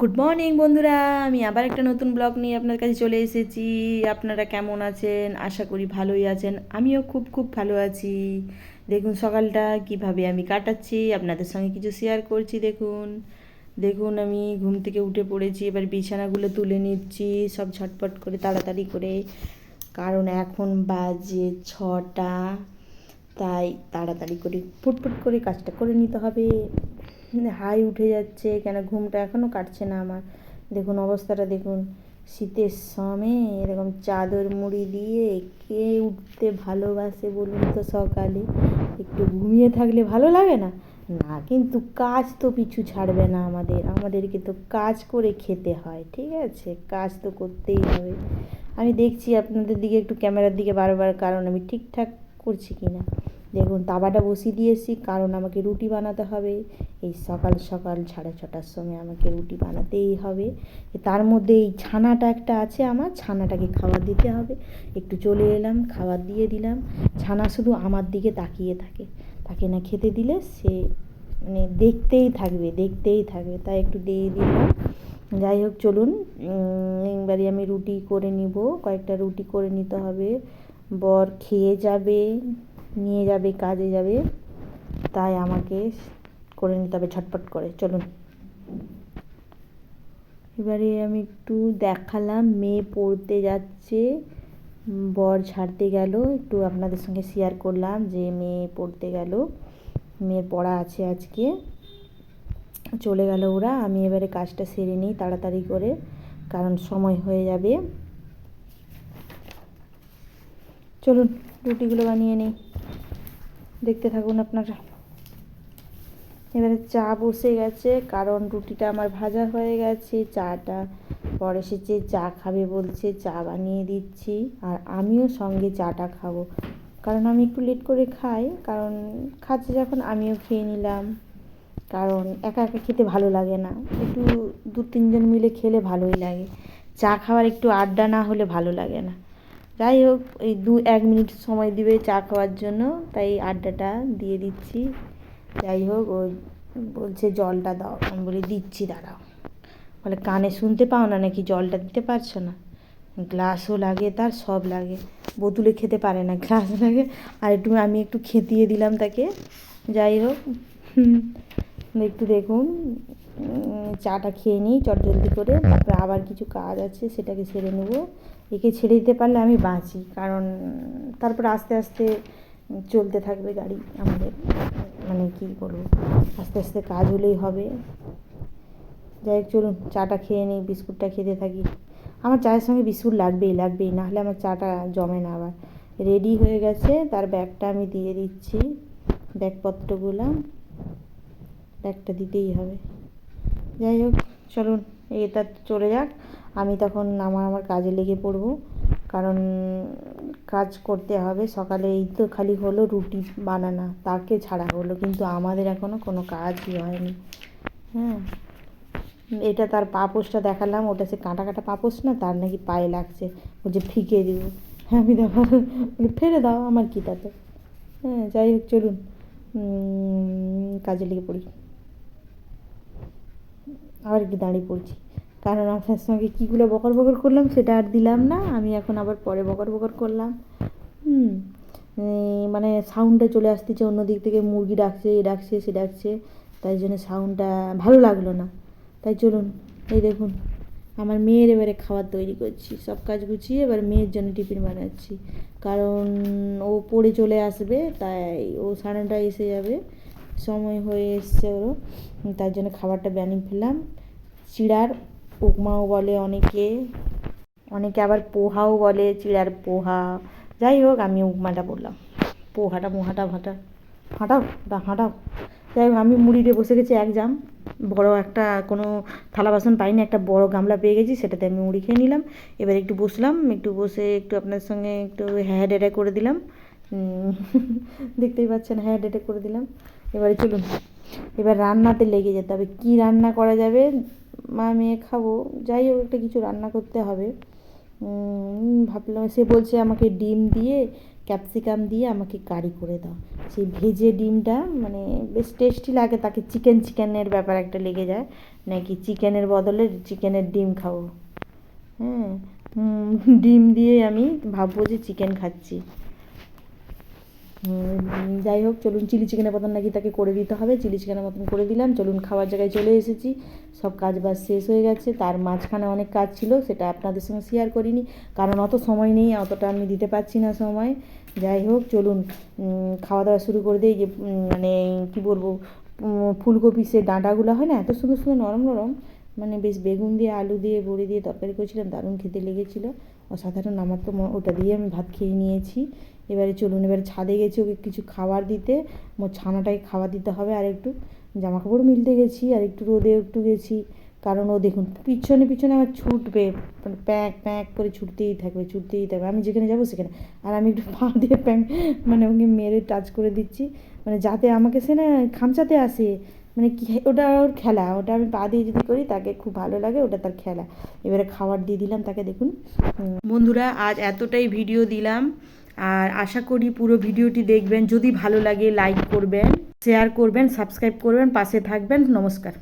Good morning বন্ধুরা। আমি আবার একটা নতুন ব্লগ নিয়ে আপনার কাছে চলে এসেছি। আপনারা কেমন আছেন? আশা করি ভালোই আছেন। আমিও খুব খুব ভালো আছি। দেখুন, সকালটা কীভাবে আমি কাটাচ্ছি, আপনাদের সঙ্গে কিছু শেয়ার করছি, দেখুন। দেখুন, আমি ঘুম থেকে উঠে পড়েছি, এবার বিছানাগুলো তুলে নিচ্ছি, সব ঝটপট করে, তাড়াতাড়ি করে। কারণ এখন বাজে ছটা, তাই তাড়াতাড়ি করে, ফুটফুট করে কাজটা করে নিতে হবে। হাই উঠে যাচ্ছে, কেন ঘুমটা এখনও কাটছে না আমার? দেখুন অবস্থাটা, দেখুন। শীতের সময় এরকম চাদর মুড়ি দিয়ে কে উঠতে ভালোবাসে বলুন তো সকালে? একটু ঘুমিয়ে থাকলে ভালো লাগে না? না, কিন্তু কাজ তো পিছু ছাড়বে না আমাদের। আমাদেরকে তো কাজ করে খেতে হয়, ঠিক আছে? কাজ তো করতেই হবে। আমি দেখছি আপনাদের দিকে একটু ক্যামেরার দিকে বারবার কারণ আমি ঠিকঠাক করছি কি না দেখুন, তাওয়াটা বসিয়ে দিয়েছি, কারণ আমাকে রুটি বানাতে হবে। এই সকাল সকাল সাড়ে ছটার সময় আমাকে রুটি বানাতেই হবে। তার মধ্যে এই ছানাটা একটা আছে আমার, ছানাটাকে খাবার দিতে হবে। একটু চলে এলাম, খাবার দিয়ে দিলাম। ছানা শুধু আমার দিকে তাকিয়ে থাকে। তাকে না খেতে দিলে সে মানে দেখতেই থাকবে দেখতেই থাকবে। তাই একটু দিয়ে দিলাম। যাই হোক, চলুন এবারে আমি রুটি করে নিব। কয়েকটা রুটি করে নিতে হবে। বর খেয়ে যাবে। নিয়ে যাবে, কাজে যাবে। তাই আমাকে করে নিতে হবে ঝটপট করে। চলুন। এবারে আমি একটু দেখালাম। মেয়ে পড়তে যাচ্ছে। বর ছাড়তে গেল। একটু আপনাদের সঙ্গে শেয়ার করলাম যে মেয়ে পড়তে গেল। মেয়ের পড়া আছে আজকে। চলে গেল ওরা। আমি এবারে কাজটা সেরে নিই তাড়াতাড়ি করে, কারণ সময় হয়ে যাবে। চলুন, রুটিগুলো বানিয়ে নিই। দেখতে থাকুন আপনারা। এবারে চা বসে গেছে, কারণ রুটিটা আমার ভাজা হয়ে গেছে, চাটা পর এসেছে চা খাবে বলছে, চা বানিয়ে দিচ্ছি, আর আমিও সঙ্গে চাটা খাব। কারণ আমি একটু লেট করে খাই, কারণ খাচ্ছে যখন আমিও খেয়ে নিলাম। কারণ একা একা খেতে ভালো লাগে না, একটু দু তিনজন মিলে খেলে ভালোই লাগে। চা খাওয়ার একটু আড্ডা না হলে ভালো লাগে না। যাই হোক, এই দু, এক মিনিট সময় দিবে চা খাওয়ার জন্য, তাই আড্ডাটা দিয়ে দিচ্ছি। যাই হোক, ও বলছে জলটা দাও, আমি বলি দিচ্ছি, দাঁড়াও। বলে, কানে শুনতে পাও না নাকি? জলটা দিতে পারছ না? গ্লাসও লাগে, তার সব লাগে। বোতলে খেতে পারে না, গ্লাস লাগে। আর একটু আমি একটু খেতিয়ে দিলাম তাকে। যাই হোক একটু দেখুন। চাটা খেয়ে নিই, চটজলদি করে। তারপরে আবার কিছু কাজ আছে, সেটাকে সেরে নেব। একে ছেড়ে দিতে পারলে আমি বাঁচি, কারণ তারপর আস্তে আস্তে চলতে থাকবে গাড়ি আমাদের। মানে কী বলব, আস্তে আস্তে কাজ হলেই হবে। যাই হোক, চলুন, চাটা খেয়ে নিই, বিস্কুটটা খেতে থাকি। আমার চায়ের সঙ্গে বিস্কুট লাগবেই লাগবেই, নাহলে আমার চাটা জমে না আবার। রেডি হয়ে গেছে, তার ব্যাগটা আমি দিয়ে দিচ্ছি, ব্যাগপত্রগুলো। ব্যাগটা দিতেই হবে। যাই হোক, চলুন, এটা চলে যাক। আমি তখন আমার আমার কাজে লেগে পড়ব। কারণ কাজ করতে হবে। সকালে এই তো খালি হলো রুটি বানানা। তাকে ছাড়া হলো। কিন্তু আমাদের এখনও কোনো কাজই হয়নি। হ্যাঁ। এটা তার পাপোশটা দেখালাম। ওটা সে কাঁটা কাঁটা পাপোশ না, তার নাকি পায়ে লাগছে। বলছে ফিকে দিব। হ্যাঁ আমি দেখো ফেলে দাও, আমার কী তাতে? হ্যাঁ যাই হোক, চলুন। কাজে লেগে পড়ি। আবার একটু দাঁড়িয়ে পড়ছি। কারণ আপনার সঙ্গে কীগুলো বকর বকর করলাম সেটা আর দিলাম না, আমি এখন আবার পরে বকর বকর করলাম। হুম মানে সাউন্ডটা চলে আসতেছে, অন্য দিক থেকে মুরগি ডাকছে, এ ডাকছে, সে ডাকছে, তাই জন্য সাউন্ডটা ভালো লাগল না। তাই চলুন, এই দেখুন, আমার মেয়ের এবারে খাবার তৈরি করছি, সব কাজ গুছিয়ে এবার মেয়ের জন্য টিফিন বানাচ্ছি। কারণ ও পড়ে চলে আসবে, তাই ও সাড়ে এসে যাবে। সময় হয়ে এসছে ওরও। তার জন্য খাবারটা বানিয়ে ফেললাম। চিড়ার উপমাও বলে অনেকে। অনেকে আবার পোহাও বলে চিড়ার পোহা। যাই হোক, আমি উপমাটা বললাম। পোহাটা, মোহাটা, ভাটা। হাঁটাও, দা, হাঁটাও। যাই হোক, আমি মুড়িতে বসে গেছি এক জাম। বড় একটা কোনো থালা বাসন পাইনি, একটা বড় গামলা পেয়ে গেছি, সেটাতে আমি মুড়ি খেয়ে নিলাম। এবার একটু বসলাম, একটু বসে একটু আপনার সঙ্গে একটু হ্যাঁ ডেটে করে দিলাম। দেখতেই পাচ্ছেন হ্যাঁ ডেটে করে দিলাম। এবারে চলুন। এবার রান্নাতে লেগে যেতে হবে। কী রান্না করা যাবে? মা মেয়ে খাব। যাই হোক, একটা কিছু রান্না করতে হবে। ভাবলাম সে বলছে আমাকে ডিম দিয়ে, ক্যাপসিকাম দিয়ে আমাকে কারি করে দাও। সেই ভেজে ডিমটা মানে বেশ টেস্টি লাগে তাকে। চিকেন চিকেনের ব্যাপার একটা লেগে যায়। নাকি চিকেনের বদলে চিকেনের ডিম খাব? হ্যাঁ ডিম দিয়ে আমি ভাববো যে চিকেন খাচ্ছি। যাই হোক, চলুন চিলি চিকেনের মতন নাকি তাকে করে দিতে হবে। চিলি চিকেনের মতন করে দিলাম। চলুন খাওয়ার জায়গায় চলে এসেছি। সব কাজ বাজ শেষ হয়ে গেছে। তার মাঝখানে অনেক কাজ ছিল, সেটা আপনাদের সঙ্গে শেয়ার করিনি। কারণ অত সময় নেই, অতটা আমি দিতে পারছি না সময়। যাই হোক, চলুন খাওয়া দাওয়া শুরু করে দিই। যে মানে কি বলব ফুলকপি সে ডাঁটাগুলো হয় না, এত সুন্দর সুন্দর নরম নরম মানে বেশ বেগুন দিয়ে, আলু দিয়ে, বড়ি দিয়ে তরকারি করেছিলাম, দারুণ খেতে লেগেছিলো। অসাধারণ, আমার তো ওটা দিয়ে আমি ভাত খেয়ে নিয়েছি। এবারে চলুন, এবারে ছাদে গেছি ওকে কিছু খাবার দিতে। মোট ছানাটাকে খাবার দিতে হবে আর একটু জামা কাপড় মিলতে গেছি, আর একটু রোদে একটু গেছি। কারণ ও দেখুন, পিছনে পিছনে আমার ছুটবে মানে প্যাঁক প্যাঁক করে ছুটতেই থাকবে ছুটতেই থাকবে। আমি যেখানে যাব সেখানে। আর আমি একটু পা দিয়ে প্যাঁক মানে ওকে মেরে টাচ করে দিচ্ছি। মানে যাতে আমাকে সে না খামচাতে আসে। মানে কি, ওটা ওর খেলা, ওটা আমি পা দিয়ে যদি করি তাকে খুব ভালো লাগে, ওটা তার খেলা। এবারে খাবার দিয়ে দিলাম তাকে, দেখুন। বন্ধুরা, আজ এতটাই ভিডিও দিলাম, আর আশা করি পুরো ভিডিওটি দেখবেন। যদি ভালো লাগে লাইক করবেন শেয়ার করবেন সাবস্ক্রাইব করবেন, পাশে থাকবেন। নমস্কার।